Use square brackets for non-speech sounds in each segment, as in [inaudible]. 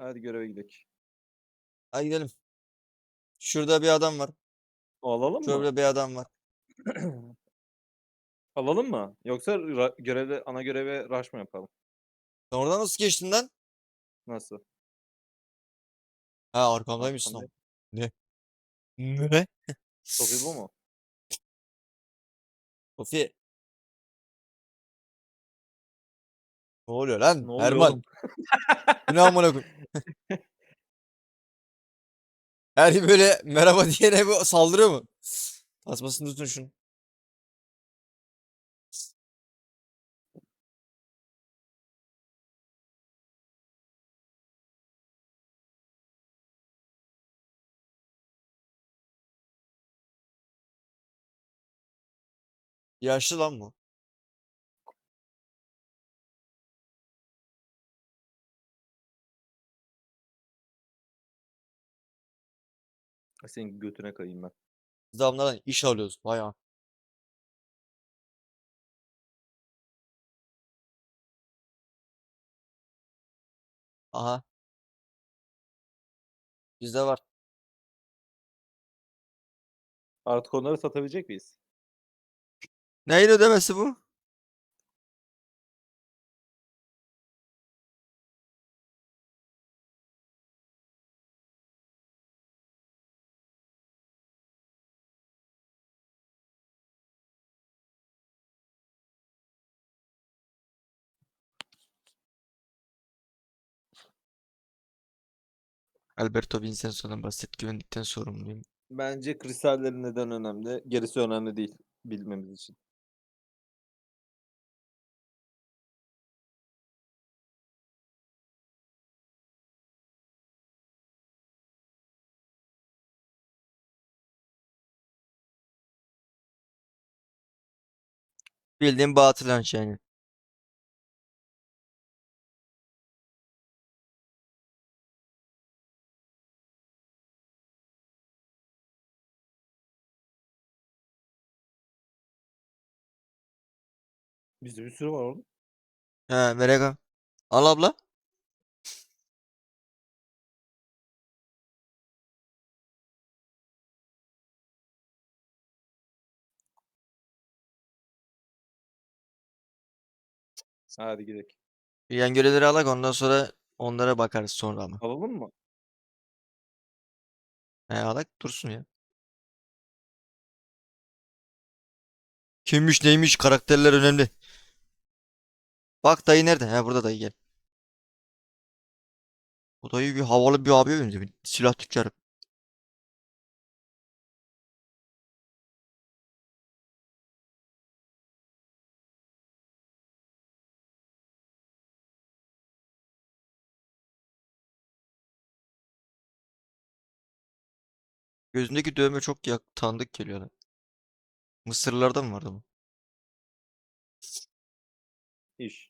Hadi göreve gidelim. Hadi gidelim. Şurada bir adam var. Alalım mı? Şurada bir adam var. [clears throat] Alalım mı? Yoksa ra- görevde ana göreve rush mı yapalım? Sen oradan nasıl geçtin lan? Nasıl? Ha arkamdaymışsın ama. Ne? Ne? Sofi bu mu? [laughs] Sofi. Ne oluyor lan? Ne oluyor Erman. oğlum? Ne amına koyayım? [laughs] Her böyle merhaba diyene bu saldırıyor mu? Tasmasını tutun şunu. Yaşlı lan bu. Senin götüne kayayım ben. Biz de adamlardan iş alıyoruz. Bayağı. Aha. Bizde var. Artık onları satabilecek miyiz? Neyin ödemesi bu? Alberto Vincenza'dan basit güvenlikten sorumluyum. Bence kristallerin neden önemli? Gerisi önemli değil bilmemiz için. Bildiğin batıl yani. Bizde bir sürü var oğlum. He Merega. Al abla. Hadi gidelim. Yan görevleri alak ondan sonra onlara bakarız sonra ama. Alalım mı? He alak dursun ya. Kimmiş neymiş karakterler önemli. Bak dayı nerede? He burada dayı gel. Bu dayı bir havalı bir abiye benziyor. Bir silah tüccarı. Gözündeki dövme çok yak tanıdık geliyor lan. Mısırlılardan mı vardı bu? İş.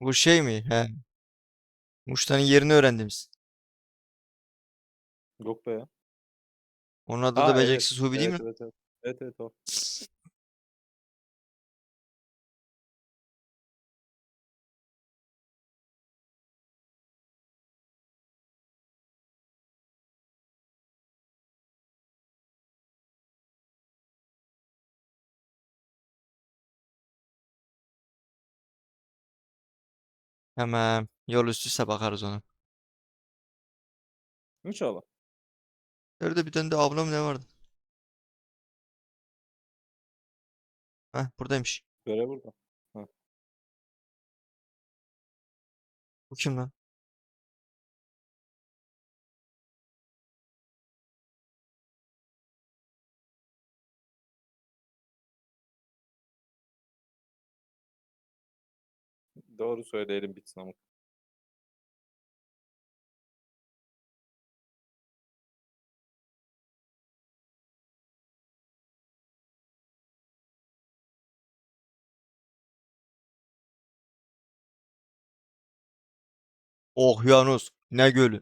Bu şey mi? He. Muş'tanın yerini öğrendiniz. Yok be ya. Onun adı da evet, beceriksiz Hubi değil Evet mi? evet evet. Evet evet o. Hemen yol üstüse bakarız ona. İnşallah. Nerede bir tane de ablam ne vardı? Heh buradaymış. Görev burada. Bu kim lan? Doğru söyleyelim bitsin ama. Okyanus. Ne gölü?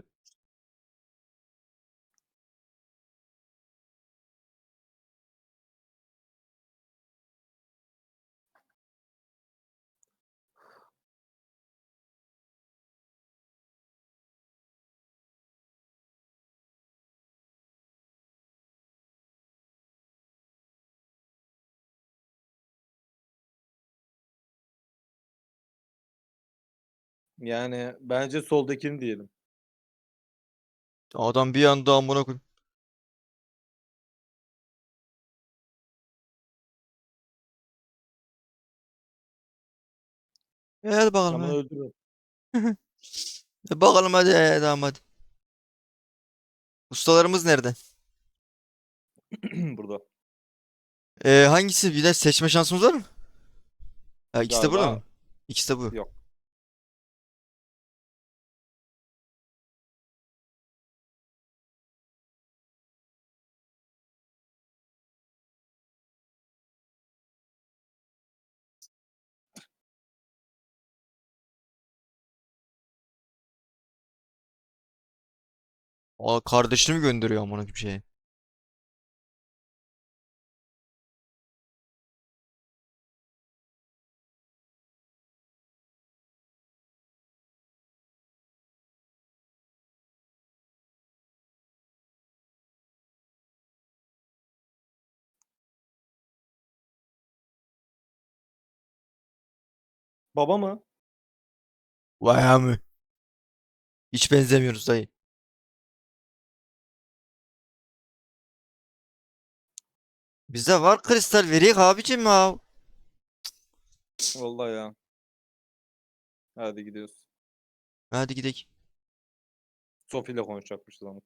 Yani bence soldakini diyelim. Adam bir anda amına koyayım. E, hadi bakalım. Ama hadi. öldürün. [laughs] E, bakalım hadi e, hadi. Ustalarımız nerede? [clears throat] burada. E, hangisi? Bir de seçme şansımız var mı? Ha, ikisi de burada Galiba mı? İkisi de bu. Yok. Aa, kardeşini mi gönderiyor amına koyayım şeye? Baba mı? Vay amı. Hiç benzemiyoruz dayı. Bizde var kristal vereyim abicim ya. Vallahi ya. Hadi gidiyoruz. Hadi gidelim. Sophie ile konuşacakmışız ama.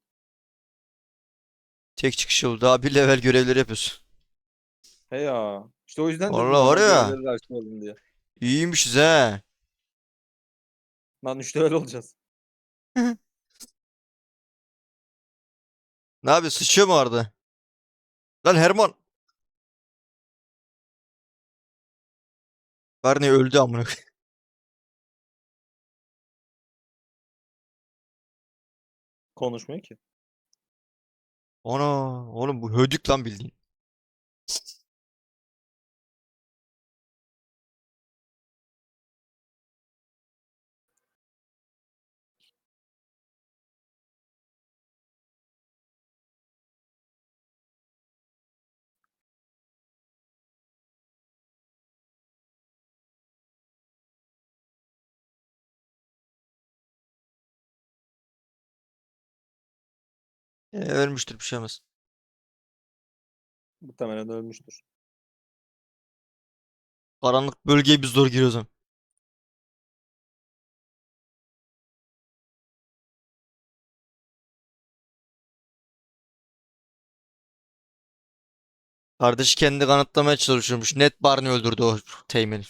Tek çıkış yolu. Daha bir level görevleri yapıyoruz. He ya. İşte o yüzden dedim Vallahi var normal ya. görevleri açmayalım diye. İyiymişiz he. Lan 3 level olacağız. [laughs] Ne yapıyor? Sıçıyor mu orada? Lan Herman. Barney öldü amına. Konuşmuyor ki. Ana oğlum bu hödük lan bildiğin. E, ölmüştür bir şey olmaz. Muhtemelen ölmüştür. Karanlık bölgeye biz zor giriyoruz ama. Kardeşi kendi kanıtlamaya çalışıyormuş. Net Barney öldürdü o Teğmen'i.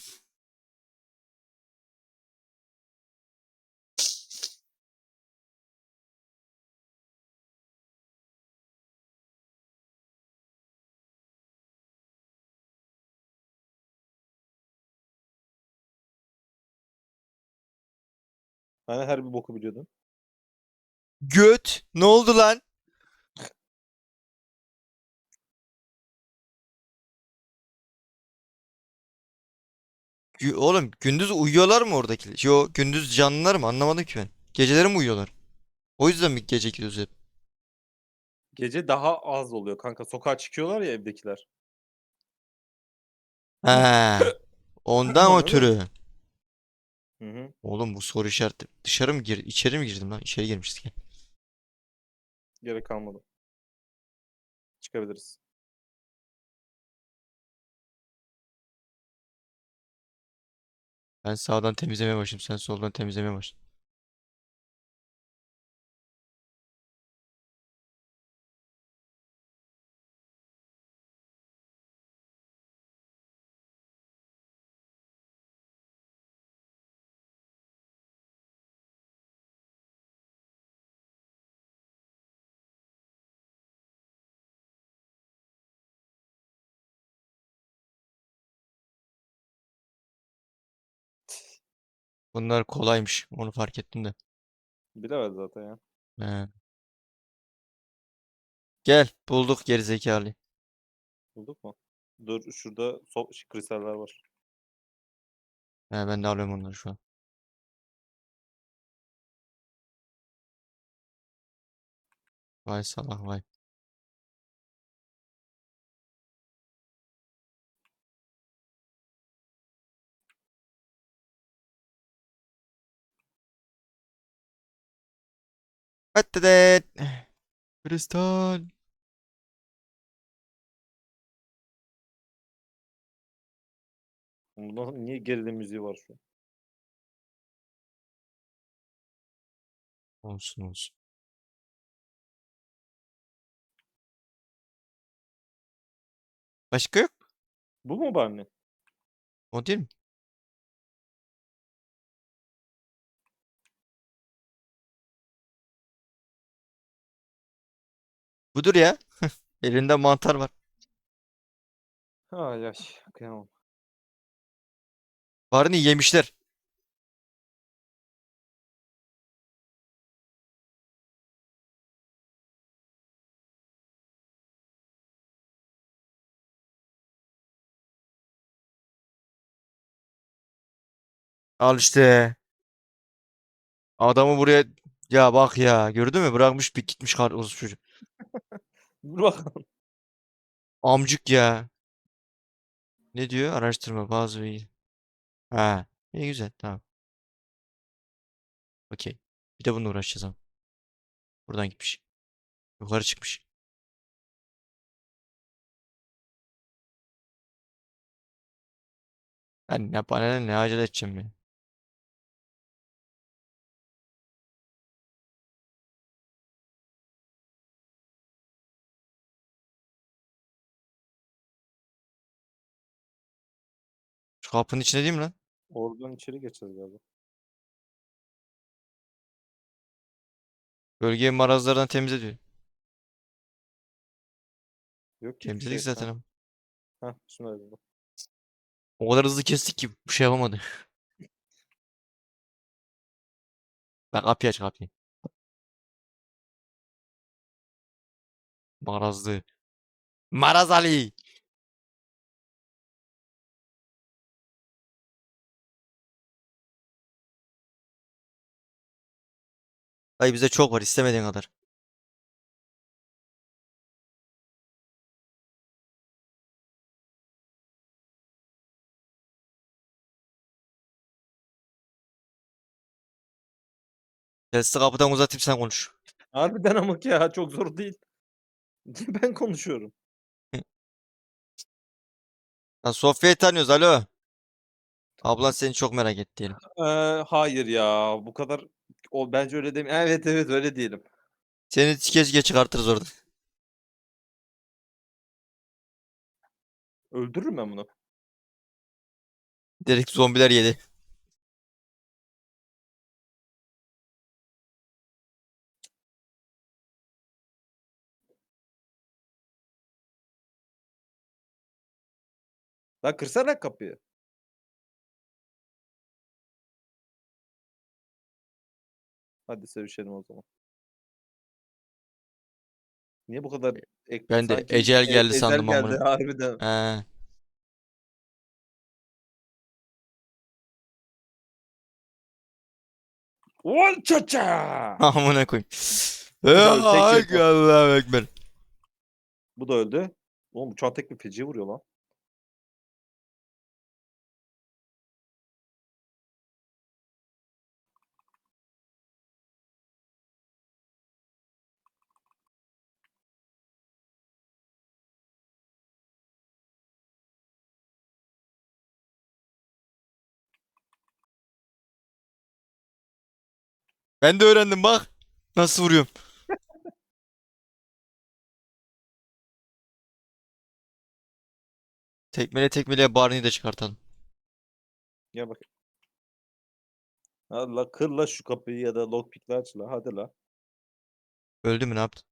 Hani her bir boku biliyordun. Göt. Ne oldu lan? Gü- Oğlum gündüz uyuyorlar mı oradakiler? Yo gündüz canlılar mı? Anlamadım ki ben. Geceleri mi uyuyorlar? O yüzden mi gece gidiyoruz hep? Gece daha az oluyor kanka. Sokağa çıkıyorlar ya evdekiler. He. [laughs] Ondan Anladın mı? ötürü. Hı hı. Oğlum bu soru işareti. Dışarı mı gir? İçeri mi girdim lan? İçeri girmiştik. ya. Gerek kalmadı. Çıkabiliriz. Ben sağdan temizlemeye başladım. Sen soldan temizlemeye başla. Bunlar kolaymış. Onu fark ettim de. Bilemez zaten ya. He. Gel. Bulduk gerizekalıyı. Bulduk mu? Dur şurada so kristaller var. He, ben de alıyorum onları şu an. Vay salak vay. Hadi Kristal. Bundan niye gerilim müziği var şu an? Olsun olsun. Başka yok. Bu mu Barney? O değil mi? Budur ya. [laughs] Elinde mantar var. Ay ay kıyamam. Barney yemişler. Al işte. Adamı buraya ya bak ya gördün mü bırakmış bir gitmiş karpuz çocuk. Dur bakalım. Amcık ya. Ne diyor? Araştırma bazı bilgi. Ha, iyi güzel tamam. Okey. Bir de bununla uğraşacağız ama. Buradan gitmiş. Yukarı çıkmış. Ben ne bana ne, acele edeceğim ya. Şu kapının içinde değil mi lan? Oradan içeri geçeceğiz galiba. Bölgeyi marazlardan temizle diyor. Yok ki bir Temizledik şey. zaten Ha, ama. ha. O kadar hızlı kestik ki bir şey yapamadı. [laughs] Bak kapıyı aç kapıyı. Marazlı. Maraz Ali. Dayı bizde çok var istemediğin kadar. Chelsea kapıdan uzatayım sen konuş. Harbiden ama ya çok zor değil. [laughs] Ben konuşuyorum. [laughs] Lan Sofya'yı tanıyoruz alo. Ablan seni çok merak etti diyelim. Eee, hayır ya bu kadar o bence öyle demi Evet evet öyle diyelim. Seni tike tike çıkartırız orada. Öldürürüm ben bunu. Direkt zombiler yedi. Lan kırsana kapıyı. Hadi sevişelim o zaman. Niye bu kadar ek Ben de sanki ecel e geldi ecel sandım amına. geldi harbiden. He. Ulan [laughs] çaça! Amına koyayım. güzel, tek Ay şey bu. Allahu Ekber. Bu da öldü. Oğlum bu çan tek bir feci vuruyor lan. Ben de öğrendim bak. Nasıl vuruyorum. [laughs] Tekmele tekmele Barney'i de çıkartalım. Gel bak. Hadi la kır la şu kapıyı ya da lockpick'le aç la. Hadi la. Öldü mü ne yaptı?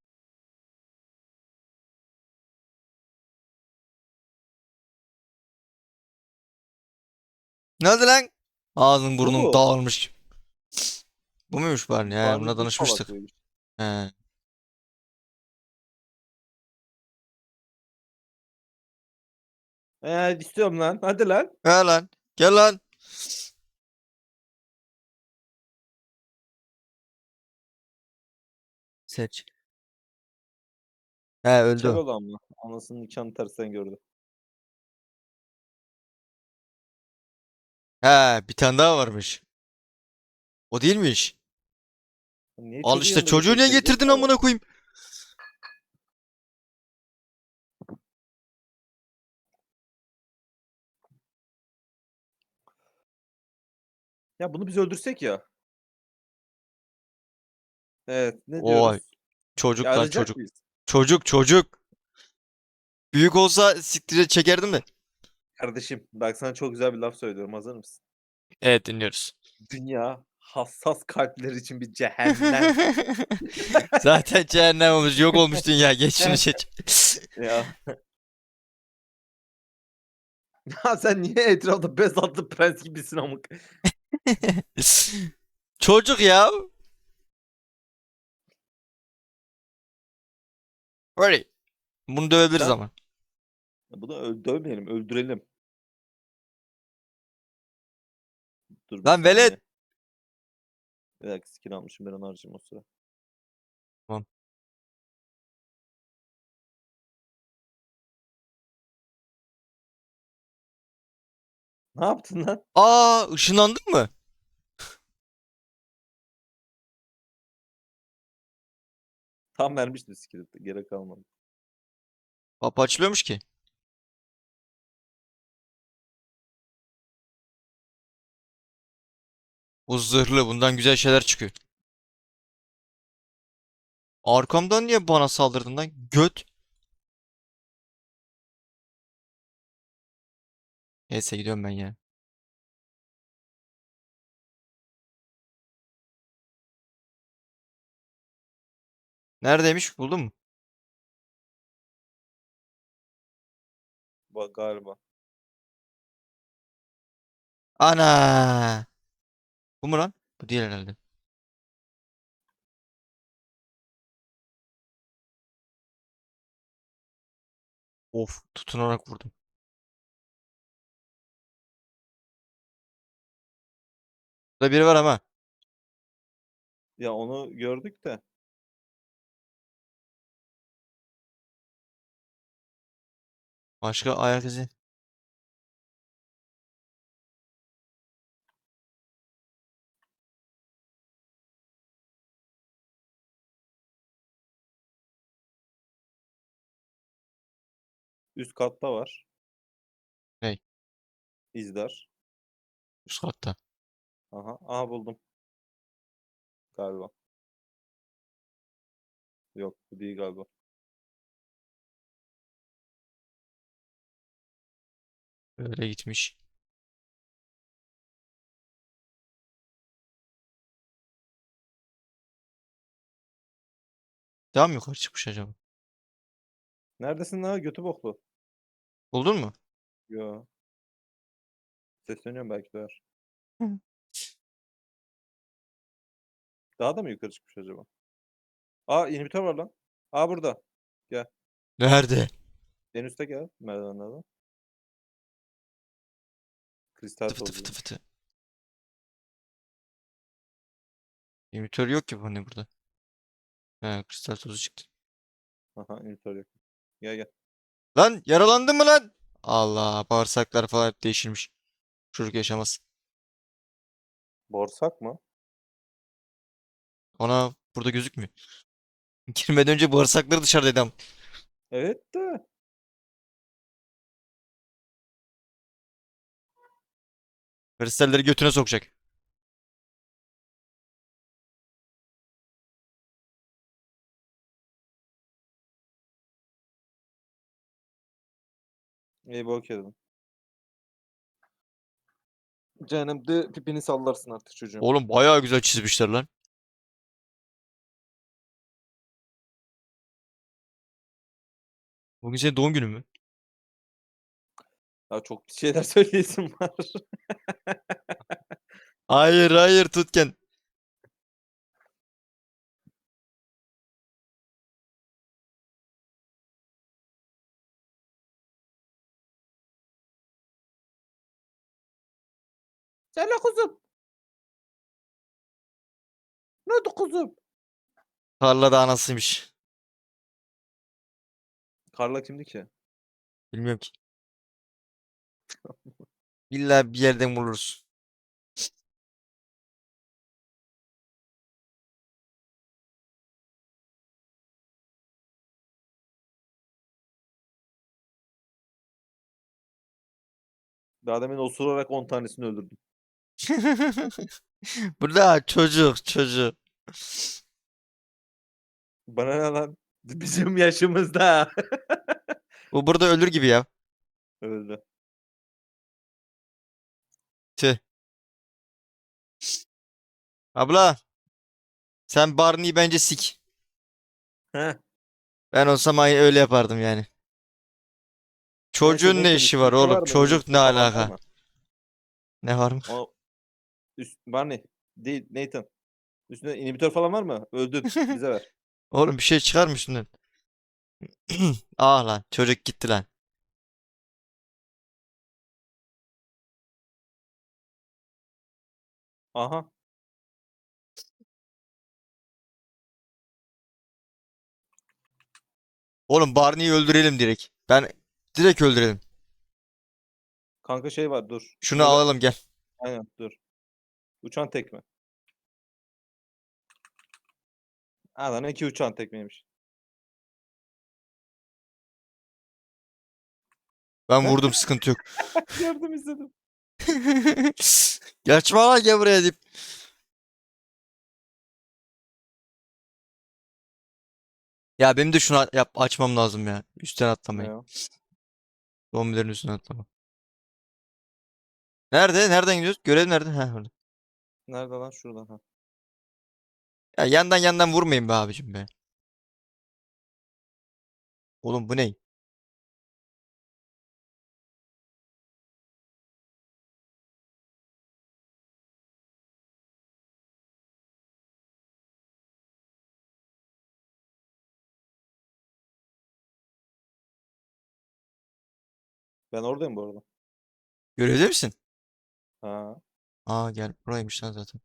Ne oldu lan? Ağzın burnun mu? dağılmış. Bu muymuş Barney? He, Barney buna danışmıştık. salaklıymış. He. Ee, istiyorum lan. Hadi lan. He lan. Gel lan. Seç. He öldü Kel o. olan mı? Anasının nikahını tersten gördü. He bir tane daha varmış. O değilmiş. Niye Al çocuğu işte çocuğu niye getirdin? amına koyayım? Ya bunu biz öldürsek ya. Evet. Ne Oy. diyoruz? Çocuk lan çocuk. mıyız? Çocuk çocuk. Büyük olsa siktire çekerdim de. Kardeşim bak sana çok güzel bir laf söylüyorum. Hazır mısın? Evet dinliyoruz. Dünya hassas kalpler için bir cehennem. [laughs] Zaten cehennem olmuş yok olmuş dünya geç şunu [laughs] seç. ya. [laughs] Ya sen niye etrafta bez atlı prens gibisin amık? Çocuk ya. Öyle. Bunu dövebiliriz ama. Bunu ö- dövmeyelim, öldürelim. Dur bir Lan velet! Bir dakika skin almışım ben onu harcayayım o sıra. Tamam. Ne yaptın lan? Aa ışınlandın mı? Tam vermiştim skill'i. Gerek kalmadı. Kapı açılıyormuş ki. Bu zırhlı bundan güzel şeyler çıkıyor. Arkamdan niye bana saldırdın lan? Göt. Neyse gidiyorum ben ya. Neredeymiş? Buldun mu? Bak galiba. Ana! Bu mu lan? Bu değil herhalde. Of, tutunarak vurdum. Burada biri var ama. Ya onu gördük de. Başka ayak izi. Üst katta var. Ney? İzler. Üst katta. Aha. Aha buldum. Galiba. Yok bu değil galiba. Böyle gitmiş. Daha mı yukarı çıkmış acaba? Neredesin lan götü boklu? Buldun mu? Yo. Sesleniyorum belki de var. Hı. Daha da mı yukarı çıkmış acaba? Aa inhibitor var lan. Aa burada. Nerede? En üstte gel merdivenlerden. Kristal Fıtı fıtı tozu. fıtı fıtı. Emitör yok ki bu ne burada? He, kristal tozu çıktı. Aha inhibitor yok. Gel gel. Lan yaralandın mı lan? Allah bağırsaklar falan hep değişirmiş. Çocuk yaşamaz. Borsak mı? Ona burada gözükmüyor. [laughs] Girmeden önce bağırsakları dışarıdaydı ama. Evet de. Kristalleri götüne sokacak. İyi bok yedin. Cehennemde pipini sallarsın artık çocuğum. Oğlum bayağı güzel çizmişler lan. Bugün senin doğum günün mü? Ya çok şeyler [laughs] söyleyesim var. Hayır hayır Tutken. Söyle kuzum. Ne oldu kuzum? Karla da anasıymış. Karla kimdi ki? Bilmiyorum ki. İlla bir yerden buluruz. Daha demin osurarak 10 tanesini öldürdüm. Burada çocuk çocuk. Bana ne lan? Bizim yaşımızda. [laughs] Bu burada ölür gibi ya. Öldü. Tüh. Abla. Sen Barney'i bence sik. Heh. Ben olsam ay öyle yapardım yani. Çocuğun ne işi var oğlum? Çocuk ne alaka? Ne var mı? O üst Barney değil Nathan. Üstünde inhibitör falan var mı? Öldün. [laughs] Bize ver. Oğlum bir şey çıkar mı üstünden? [clears throat] Ah lan çocuk gitti lan. Aha. Oğlum Barney'i öldürelim direkt. Ben direkt öldürelim. Kanka şey var dur. Şunu Şöyle- alalım gel. Aynen dur. Uçan tekme. Lan iki uçan tekmeymiş. Ben vurdum sıkıntı yok. [laughs] Gördüm izledim. [laughs] Kaçma lan gel buraya deyip. Ya benim de şunu yap açmam lazım ya. Üstten atlamayı. o? Zombilerin üstüne atlama. Nerede? Nereden gidiyoruz? Görev nerede? Ha orada. Nerede lan? Şuradan ha. Ya yandan yandan vurmayın be abicim be. Oğlum bu ne? Ben oradayım bu arada. Görevde misin? Ha. Aa gel buraymış lan zaten.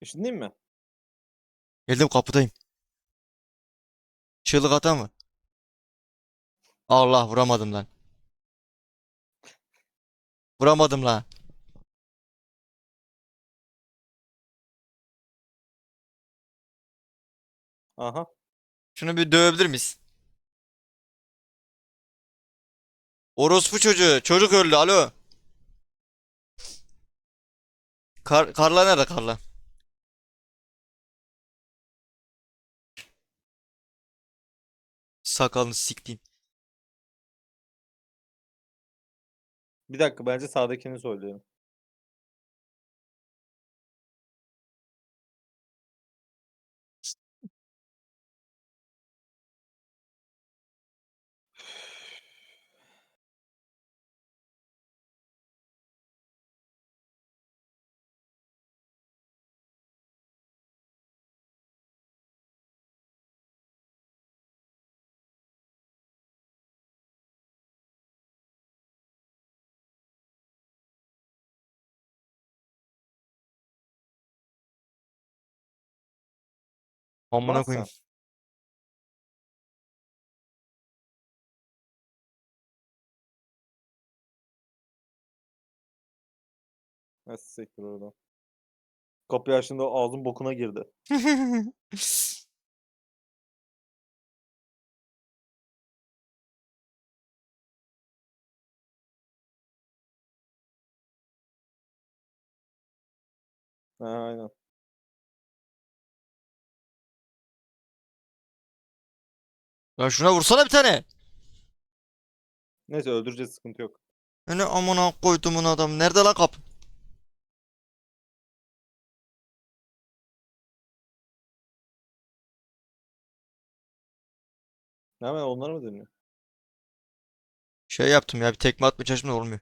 İşindeyim mi? Geldim kapıdayım. Çığlık atan mı? Allah vuramadım lan. Vuramadım lan. Aha. Şunu bir dövebilir miyiz? Orospu çocuğu. Çocuk öldü. Alo. Kar Karla nerede Karla? Sakalını siktiğim. Bir dakika bence sağdakini söyleyelim. Amına koyayım. Nasıl sektir oradan. Kapıyı açtığında ağzım bokuna girdi. [laughs] Ha, aynen. Lan şuna vursana bir tane. Neyse öldüreceğiz sıkıntı yok. Ne amına koydumun adam. Nerede lan kapı? Ne hemen onları mı dönüyor? Şey yaptım ya bir tekme atmaya çalıştım da olmuyor.